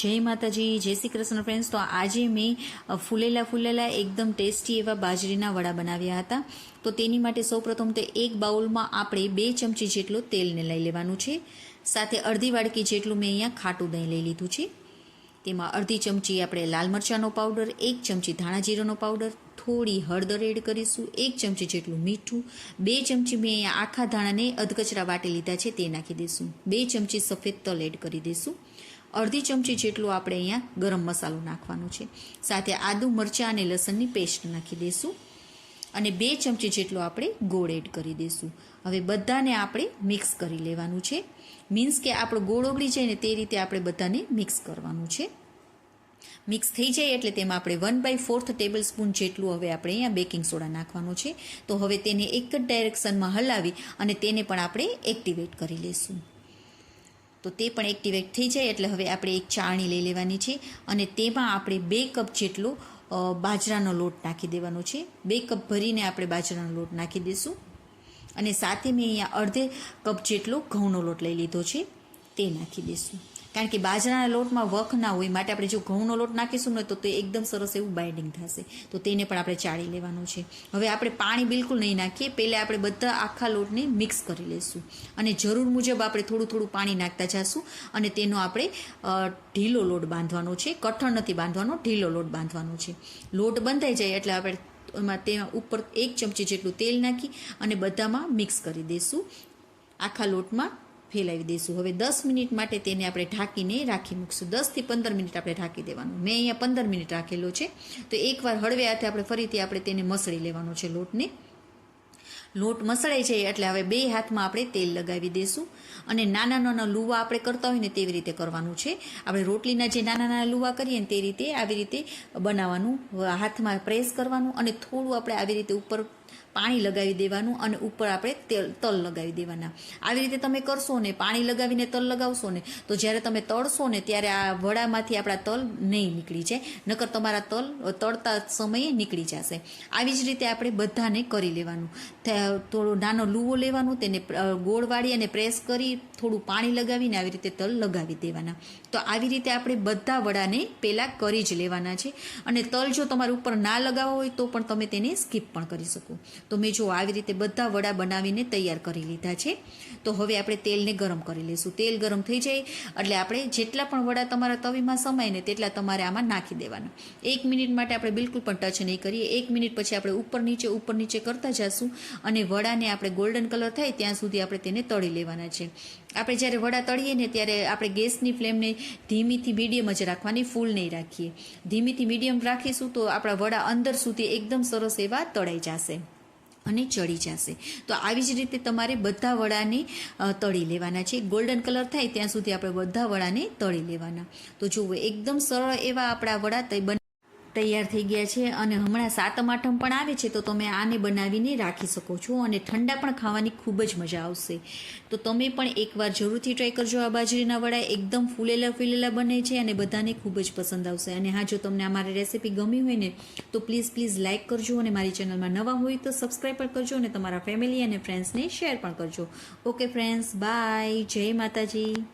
જય માતાજી, જય શ્રી કૃષ્ણ ફ્રેન્ડ્સ તો આજે મેં ફૂલેલા ફૂલેલા એકદમ ટેસ્ટી એવા બાજરીના વડા બનાવ્યા હતા. તો તેની માટે સૌપ્રથમ તો એક બાઉલમાં આપણે બે ચમચી જેટલું તેલને લઈ લેવાનું છે. સાથે અડધી વાડકી જેટલું મેં અહીંયા ખાટું દહીં લઈ લીધું છે. તેમાં અડધી ચમચી આપણે લાલ મરચાંનો પાવડર, એક ચમચી ધાણા જીરાનો પાવડર, થોડી હળદર એડ કરીશું, એક ચમચી જેટલું મીઠું, બે ચમચી મેં અહીંયા આખા ધાણાને અધકચરા વાટી લીધા છે તે નાખી દઈશું, બે ચમચી સફેદ તલ એડ કરી દઈશું. અડધી ચમચી જેટલું આપણે અહીંયા ગરમ મસાલો નાખવાનો છે. સાથે આદુ, મરચાં અને લસણની પેસ્ટ નાખી દઈશું અને બે ચમચી જેટલો આપણે ગોળ એડ કરી દઈશું હવે બધાને આપણે મિક્સ કરી લેવાનું છે. મીન્સ કે આપણો ગોળ ઓગળી જાય ને તે રીતે આપણે બધાને મિક્સ કરવાનું છે. મિક્સ થઈ જાય એટલે તેમાં આપણે one by fourth tablespoon જેટલું હવે આપણે અહીંયા બેકિંગ સોડા નાખવાનું છે. તો હવે તેને એક જ ડાયરેક્શનમાં હલાવી અને તેને પણ આપણે એક્ટિવેટ કરી લઈશું તો તે પણ એક્ટિવેટ થઈ જાય એટલે હવે આપણે એક ચાળણી લઈ લેવાની છે અને તેમાં આપણે બે કપ જેટલો બાજરાનો લોટ નાખી દેવાનો છે. બે કપ ભરીને આપણે બાજરાનો લોટ નાખી દઈશું. અને સાથે મેં અહીંયા અડધે કપ જેટલો ઘઉંનો લોટ લઈ લીધો છે. તે નાખી દઈશું. કારણ કે બાજરાના લોટમાં વખ ના હોય માટે આપણે જો ઘઉંનો લોટ નાખીશું ને તો તે એકદમ સરસ એવું બાઇન્ડિંગ થશે. તો તેને પણ આપણે ચાળી લેવાનું છે. હવે આપણે પાણી બિલકુલ નહીં નાખીએ, પહેલાં આપણે બધા આખા લોટને મિક્સ કરી લઈશું અને જરૂર મુજબ આપણે થોડું થોડું પાણી નાખતા જઈશું અને તેનો આપણે ઢીલો લોટ બાંધવાનો છે. કઠણ નથી બાંધવાનો, ઢીલો લોટ બાંધવાનો છે. લોટ બંધાઈ જાય એટલે આપણે એમાં તેમાં ઉપર એક ચમચી જેટલું તેલ નાખી અને બધામાં મિક્સ કરી દઈશું આખા લોટમાં ફેલાવી દઈશું. હવે દસ મિનિટ માટે તેને આપણે ઢાંકીને રાખી મૂકશું. દસથી પંદર મિનિટ આપણે ઢાંકી દેવાનું. મેં અહીંયા પંદર મિનિટ રાખેલો છે. તો એકવાર હળવે હાથે આપણે ફરીથી આપણે તેને મસળી લેવાનો છે લોટને. લોટ મસળાઈ જાય એટલે હવે બે હાથમાં આપણે તેલ લગાવી દઈશું અને નાના નાના લુવા આપણે કરતા હોય ને તેવી રીતે કરવાનું છે. આપણે રોટલીના જે નાના નાના લુવા કરીએ ને તે રીતે આવી રીતે બનાવવાનું હાથમાં પ્રેસ કરવાનું અને થોડું આપણે આવી રીતે ઉપર પાણી લગાવી દેવાનું અને ઉપર આપણે તેલ, તલ લગાવી દેવાના. આવી રીતે તમે કરશો ને, પાણી લગાવીને તલ લગાવશો ને, તો જ્યારે તમે તળશો ને ત્યારે આ વડામાંથી આપણા તલ નહીં નીકળી જાય. નકર તમારા તલ, તળતા સમયે નીકળી જશે. આવી જ રીતે આપણે બધાને કરી લેવાનું. થોડો નાનો લૂવો લેવાનું, તેને ગોળવાળી ગોળ વાળી અને પ્રેસ કરી થોડું પાણી લગાવીને આવી રીતે તલ લગાવી દેવાના. તો આવી રીતે આપણે બધા વડાને પહેલાં કરી જ લેવાના છે. અને તલ જો તમારે ઉપર ના લગાવવા હોય તો પણ તમે તેને સ્કીપ પણ કરી શકો. તો મેં જો આવી રીતે બધા વડા બનાવીને તૈયાર કરી લીધા છે. તો હવે આપણે તેલને ગરમ કરી લઈશું તેલ ગરમ થઈ જાય એટલે આપણે જેટલા પણ વડા તમારા તવીમાં સમાય ને તેટલા તમારે આમાં નાખી દેવાના. એક મિનિટ માટે આપણે બિલકુલ પણ ટચ નહીં કરીએ. એક મિનિટ પછી આપણે ઉપર નીચે ઉપર નીચે કરતા જઈશું અને વડાને આપણે ગોલ્ડન કલર થાય ત્યાં સુધી આપણે તેને તળી લેવાના છે. આપણે જ્યારે વડા તળીએ ને ત્યારે આપણે ગેસની ફ્લેમને ધીમીથી મીડિયમ જ રાખવાની ફૂલ નહીં રાખીએ. ધીમીથી મીડિયમ રાખીશું તો આપણા વડા અંદર સુધી એકદમ સરસ એવા તળાઈ જશે અને ચડી જશે. તો આવી જ રીતે તમારે બધા વડાને તળી લેવાના છે. ગોલ્ડન કલર થાય ત્યાં સુધી આપણે બધા વડાને તળી લેવાના. તો જુઓ, એકદમ સરળ એવા આપણા વડા તે તૈયાર થઈ ગયા છે અને હમણાં સાતમ, આઠમ પણ આવે છે, તો તમે આને બનાવીને રાખી શકો છો અને ઠંડા પણ ખાવાની ખૂબ જ મજા આવશે. તો તમે પણ એકવાર જરૂરથી ટ્રાય કરજો આ બાજરીના વડા. એકદમ ફૂલેલા ફૂલેલા બને છે અને બધાને ખૂબ જ પસંદ આવશે. અને હા, જો તમને અમારી રેસીપી ગમી હોય ને, તો પ્લીઝ પ્લીઝ લાઇક કરજો અને મારી ચેનલમાં નવા હોય તો સબસ્ક્રાઈબ પણ કરજો અને તમારા ફેમિલી અને ફ્રેન્ડ્સને શેર પણ કરજો. ઓકે ફ્રેન્ડ્સ બાય જય માતાજી.